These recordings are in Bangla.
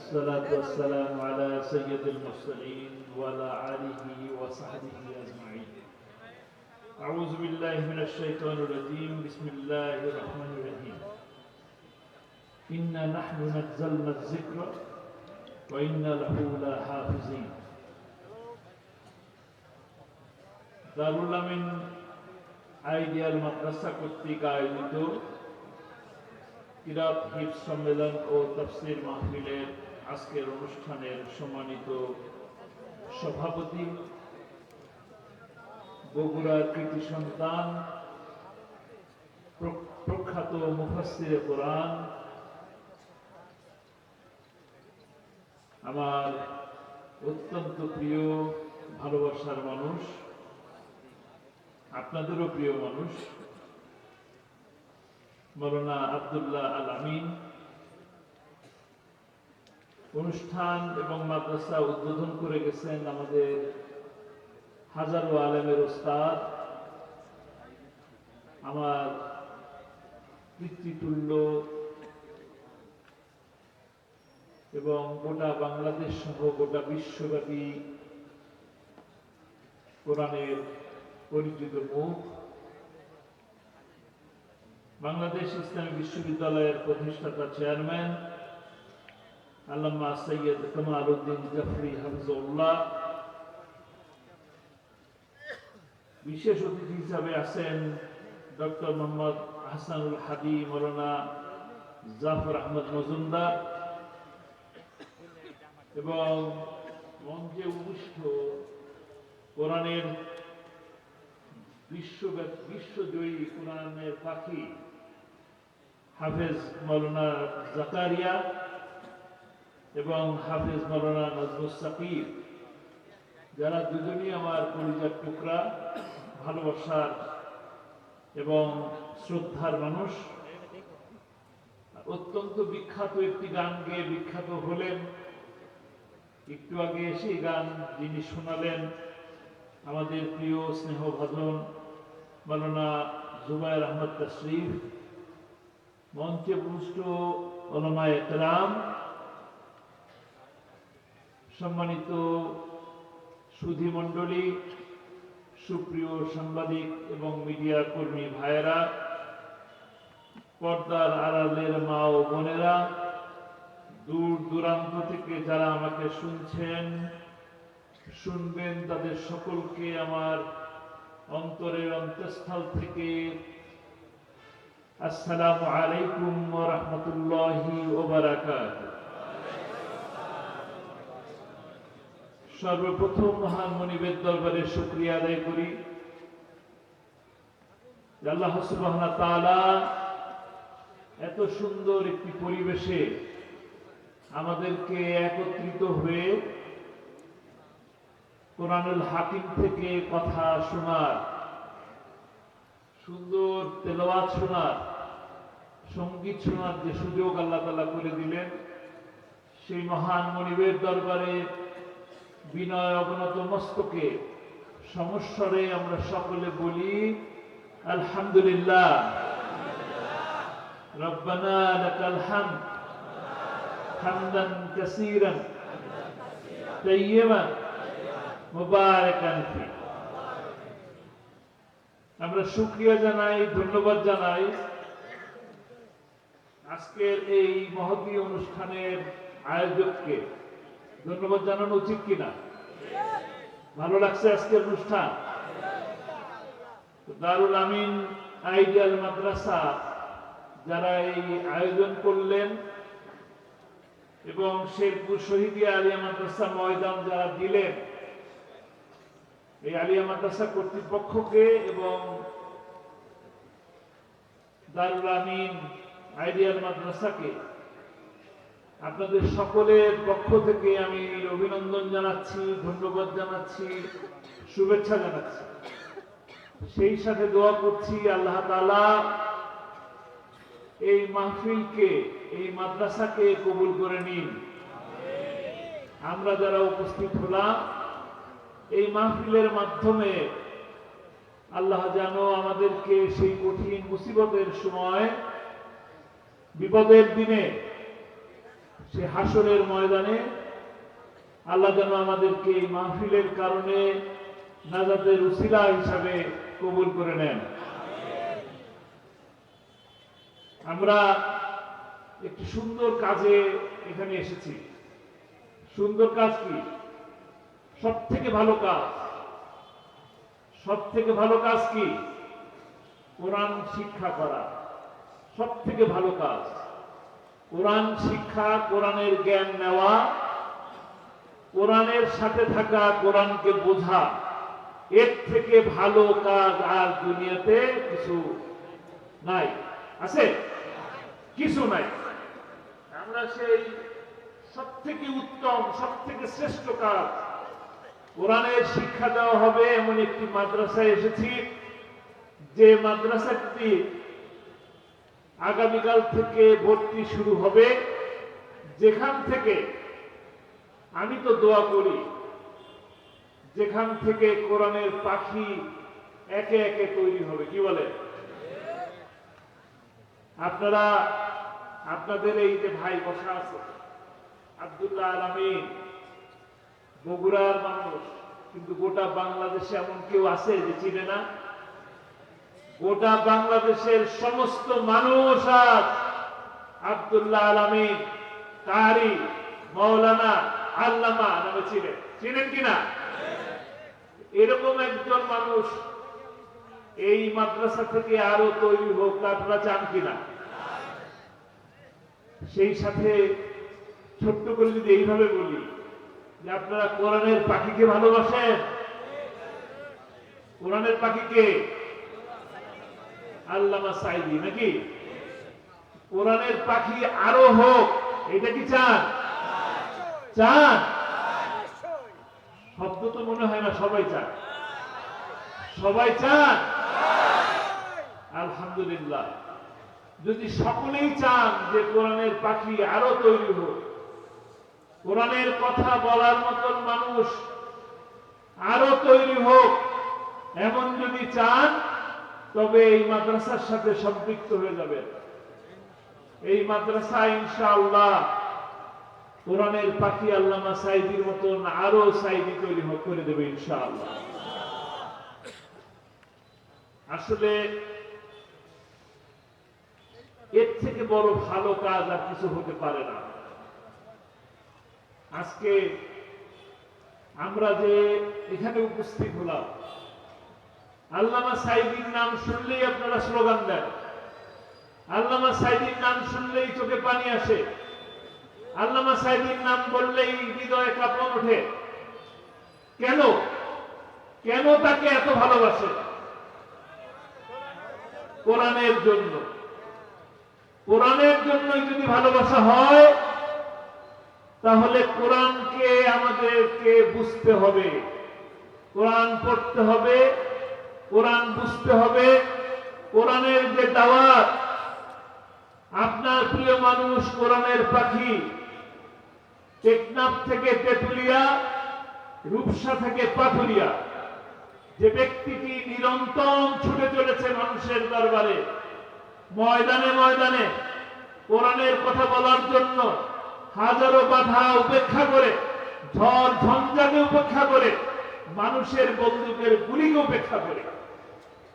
الصلاة والسلام على سيد المرسلين وعلى آله وصحبه أجمعين أعوذ بالله من الشيطان الرجيم بسم الله الرحمن الرحيم إنا نحن نزلنا الذكر وإنا له لحافظين দারুল আমিন আইডিয়াল মাদ্রাসা কর্তৃক আয়োজিত কিরাত হিফ সম্মেলন ও তফসির মাহফিলের আজকের অনুষ্ঠানের সম্মানিত সভাপতি, বগুড়ার কৃতি সন্তান প্রখ্যাত মুফাসসিরে কোরআন, আমার অত্যন্ত প্রিয়, ভালোবাসার মানুষ, আপনাদেরও প্রিয় মানুষ, মৌলানা আব্দুল্লাহ আল আমিন অনুষ্ঠান এবং মাদ্রাসা উদ্বোধন করে গেছেন আমাদের হাজারো আলেমের ওস্তাদ। আমার পিতৃতুল্য এবং গোটা বাংলাদেশ সহ গোটা বিশ্বব্যাপী কোরআনের পরিচিত মুখ। বাংলাদেশ ইসলামী বিশ্ববিদ্যালয়ের প্রতিষ্ঠাতা চেয়ারম্যান আল্লামা সৈয়দ কামাল উদ্দিন জাফরি হাফিজউল্লাহ। বিশেষ অতিথি হিসাবে আছেন ডক্টর মোহাম্মদ হাসানুল হাদি মৌলানা জাফর আহমদ মজুমদার। এবং মঞ্চে উপবিষ্ট কোরআনের বিশ্বব্যাপী বিশ্বজয়ী কোরআনের পাখি হাফেজ মৌলানা জাকারিয়া। এবং হাফেজ মৌলানা নজরুল সাকিব, যারা দুজনই আমার পরিচয় টুকরা, ভালোবাসার এবং শ্রদ্ধার মানুষ। অত্যন্ত বিখ্যাত একটি গান গেয়ে বিখ্যাত হলেন। একটু আগে সেই গান যিনি শোনালেন আমাদের প্রিয় স্নেহভাজন মালানা জুবাইর আহমদ তশরিফ, মঞ্চে পুষ্ট ওলামা একরাম সম্মানিত সুধী মণ্ডলী সুপ্রিয় সাংবাদিক এবং মিডিয়া কর্মী ভাইয়েরা, পর্দার আড়ালের মা ও বোনেরা, দূর দূরান্ত থেকে যারা আমাকে শুনছেন, শুনবেন তাদের সকলকে আমার অন্তরের অন্তঃস্থল থেকে আসসালামু আলাইকুম রাহমাতুল্লাহি ওয়া সর্বপ্রথম মহান মনিবের দরবারে শুকরিয়া আদায় করি। আল্লাহ তাআলা এত সুন্দর একটি পরিবেশে আমাদেরকে একত্রিত হয়ে কোরআনুল হাকিম থেকে কথা শোনার, সুন্দর তেলাওয়াত শোনার, সংগীত শোনার যে সুযোগ আল্লাহ তালা করে দিলেন, সেই মহান মনিবের দরবারে বিনয় অবনত মস্তকে। সমস্বরে আমরা সকলে বলি, আলহামদুলিল্লাহ। রব্বানা লাকাল হামদ হামদান কাসীরান তাইয়্যিবান মুবারাকান ফি। আমরা শুকরিয়া জানাই, ধন্যবাদ জানাই। আজকের এই মহতী অনুষ্ঠানের আয়োজককে ধন্যবাদ জানানো উচিত কিনা? ভালো লাগছে আজকের অনুষ্ঠান? দারুল আমিন আইডিয়াল মাদ্রাসা যারা এই আয়োজন করলেন এবং শেরপুর শহীদিয়া আলিয়া মাদ্রাসা ময়দান যারা দিলেন, এই আলিয়া মাদ্রাসা কর্তৃপক্ষকে এবং দারুল আমিন আইডিয়াল মাদ্রাসাকে আপনাদের সকলের পক্ষ থেকে আমি অভিনন্দন জানাচ্ছি, ধন্যবাদ জানাচ্ছি, শুভেচ্ছা জানাচ্ছি। সেই সাথে দোয়া করছি আল্লাহ তাআলা এই মাহফিলকে, এই মাদ্রাসাকে কবুল করে নিন। আমরা যারা উপস্থিত হলাম, এই মাহফিলের মাধ্যমে আল্লাহ যেন আমাদেরকে সেই কঠিন মুসিবতের সময়, বিপদের দিনে সে হাসরের ময়দানে আল্লাহ যেন আমাদেরকে এই মাহফিলের কারণে নাজাতের উসিলা হিসাবে কবুল করে নেন। আমরা একটি সুন্দর কাজে এখানে এসেছি। সুন্দর কাজ কি? সব থেকে ভালো কাজ। সব থেকে ভালো কাজ কি? কোরআন শিক্ষা করা। সব থেকে ভালো কাজ। কোরআন শিক্ষা, কোরআনের জ্ঞান নেওয়া, কোরআনের সাথে থাকা, কোরআনকে বোঝা, এর থেকে ভালো কাজ আর দুনিয়াতে কিছু নাই। আছে? কিছু নাই। আমরা সেই সব থেকে উত্তম সব থেকে শ্রেষ্ঠ কাজ। কোরআনের শিক্ষা দেওয়া হবে, এমন একটি মাদ্রাসায় এসেছি, যে মাদ্রাসাটি আগামীকাল থেকে ভর্তি শুরু হবে। যেখান থেকে আমি তো দোয়া করি, যেখান থেকে কোরআনের পাখি একে একে তৈরি হবে। কি বলে? আপনারা, আপনাদের এই যে ভাই বসা আছে, আব্দুল্লাহ আলমিন বগুড়ার মানুষ, কিন্তু গোটা বাংলাদেশে এমন কেউ আছে যে চিনে না? গোটা বাংলাদেশের সমস্ত মানুষ আজ আব্দুল্লাহ আলমিন কারি মৌলানা আল্লামা নামে চিনেন। চিনেন কিনা এরকম একজন মানুষ এই মাদ্রাসা থেকে আরও তৈরি হোক, আপনারা চান কিনা সেই সাথে ছোট্ট করে যদি এইভাবে বলি যে আপনারা কোরআনের পাখিকে ভালোবাসেন? কোরআনের পাখিকে আল্লামা সাইদি নাকি? কোরআনের পাখি আরও হোক, এটা কি চান চান শব্দ তো মনে হয় না, সবাই চান সবাই চান আলহামদুলিল্লাহ। যদি সকলেই চান যে কোরআনের পাখি আরও তৈরি হোক, কোরআনের কথা বলার মতন মানুষ আরও তৈরি হোক, এমন যদি চান তবে এই মাদ্রাসার সাথে সম্পৃক্ত হয়ে যাবে। এই মাদ্রাসা ইনশাআল্লাহ কোরআনের পাখি আল্লামা সাইদির মতন আরও সাইদি তৈরি করে দেবে ইনশাআল্লাহ। আসলে এর থেকে বড় ভালো কাজ আর কিছু হতে পারে না। আজকে আমরা যে এখানে উপস্থিত হলাম আল্লামা সাইদির নাম শুনলেই আপনারা স্লোগান দেন। আল্লামা সাইদির নাম শুনলেই চোখে পানি আসে। আল্লামা সাইদির নাম বললেই হৃদয়ে কাঁপন ওঠে। কেন? কেন তাকে এত ভালোবাসে? কোরআনের জন্য। কোরআনের জন্যই যদি ভালোবাসা হয়, তাহলে কোরআনকে আমাদেরকে বুঝতে হবে। কোরআন পড়তে হবে কোরআন বুঝতে হবে। কোরআনের যে দাওয়াত, আপনার প্রিয় মানুষ কোরআনের পাখি। টেকনাফ থেকে তেতুলিয়া, রূপসা থেকে পাথুরিয়া যে ব্যক্তিটি নিরন্তর ছুটে চলেছে মানুষের দরবারে, ময়দানে ময়দানে, কোরআনের কথা বলার জন্য হাজারো বাধা উপেক্ষা করে, ঝড় ঝঞ্ঝাকে উপেক্ষা করে, মানুষের বন্দুকের গুলিকে উপেক্ষা করে।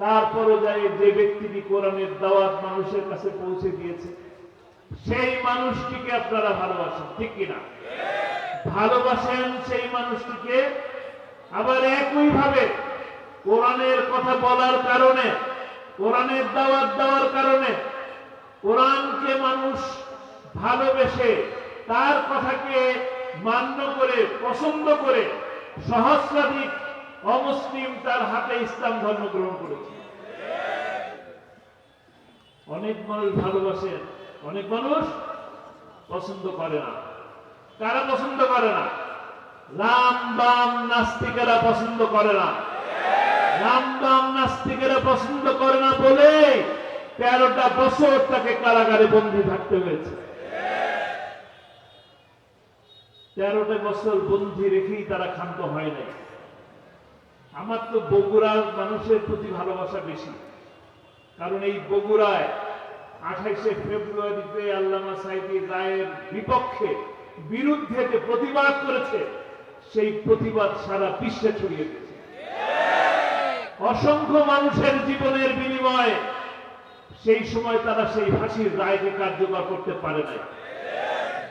তারপরও যায় যে ব্যক্তিটি কোরআনের দাওয়াত মানুষের কাছে পৌঁছে দিয়েছে, সেই মানুষটিকে আপনারা ভালোবাসেন, ঠিক কিনা? ভালোবাসেন সেই মানুষটিকে, আবার একই ভাবে কোরআনের কথা বলার কারণে, কোরআনের দাওয়াত দেওয়ার কারণে কোরআনকে মানুষ ভালোবেসে তার কথাকে মান্য করে, পছন্দ করে, সহস্রাধিক অমুসলিম তার হাতে ইসলাম ধর্ম গ্রহণ করেছে। অনেক মানুষ ভালোবাসেন অনেক মানুষ পছন্দ করে না। কারা পছন্দ করে না? নাস্তিকেরা পছন্দ করে না। নাস্তিকেরা পছন্দ করে না বলে তেরোটা বছর তাকে কারাগারে বন্দী থাকতে হয়েছে। তেরোটা বছর বন্দী রেখেই তারা ক্ষান্ত হয় নাই। আমার তো বগুড়ার মানুষের প্রতি ভালোবাসা বেশি। কারণ এই বগুড়ায় আঠাইশে ফেব্রুয়ারিতে আল্লামা সাইদি রায়ের বিপক্ষে বিরুদ্ধে যে প্রতিবাদ করেছে, সেই প্রতিবাদ সারা বিশ্বে ছড়িয়ে দিয়েছে। অসংখ্য মানুষের জীবনের বিনিময়ে সেই সময় তারা সেই ফাঁসির রায়কে কার্যকর করতে পারে নাই।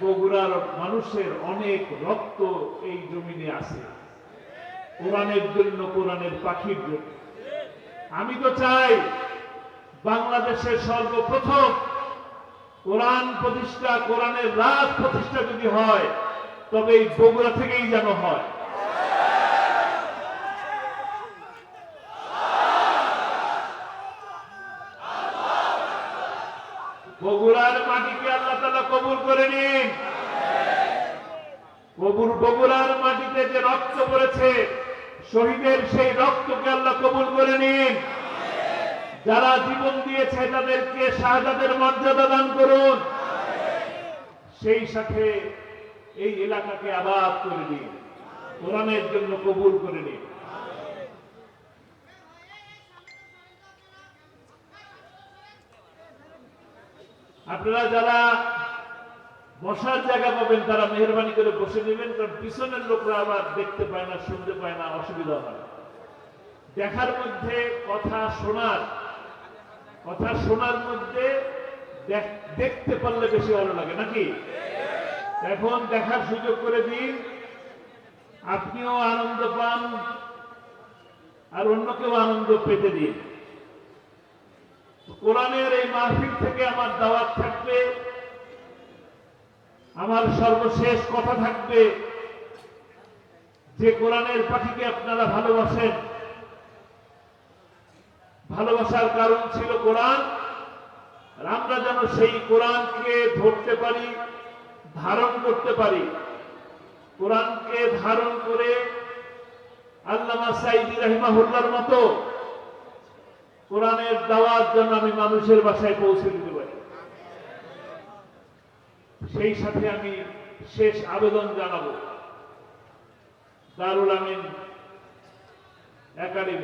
বগুড়ার মানুষের অনেক রক্ত এই জমিনে আছে। কোরআনের জন্য কোরআনের পাখির জন্য। আমি তো চাই বাংলাদেশের সর্বপ্রথম কোরআন প্রতিষ্ঠা, কোরআনের রাজ প্রতিষ্ঠা যদি হয়, তবে এই বগুড়া থেকেই যেন হয়। বগুড়ার মাটিকে আল্লাহ তালা কবুল করে নিন। বগুড়ার মাটিতে যে রক্ত পড়েছে শহীদের সেই রক্তকে আল্লাহ কবুল করে নিন। যারা জীবন দিয়েছে তাদেরকে শাহজাদের মর্যাদা দান করুন। সেই সাথে এই এলাকাকে আবাদ করে নিন। কোরআনের জন্য কবুল করে নিন। আপনারা যারা বসার জায়গা পাবেন, তারা মেহরবানি করে বসে নেবেন, কারণ পিছনের লোকরা আবার দেখতে পায় না, শুনতে পায় না, অসুবিধা হয়। দেখার মধ্যে কথা শোনার কথা শোনার মধ্যে দেখতে পারলে বেশি ভালো লাগে, নাকি? এখন দেখার সুযোগ করে দিন, আপনিও আনন্দ পান, আর অন্যকেও আনন্দ পেতে দিন। কোরআনের এই মাহফিল থেকে আমার দাওয়াত থাকবে। আমার সর্বশেষ কথা থাকবে যে কোরআনের পাখিকে আপনারা ভালোবাসেন। ভালোবাসার কারণ ছিল কোরআন, আর আমরা যেন সেই কোরআনকে ধরতে পারি, ধারণ করতে পারি। কোরআনকে ধারণ করে আল্লামা সাইদি রহিমাহুল্লার মতো কোরআনের দাওয়ার জন্য আমি মানুষের বাসায় পৌঁছে পারি সেই সাথে আমি শেষ আবেদন জানাব। দারুল আমিন একাডেমি।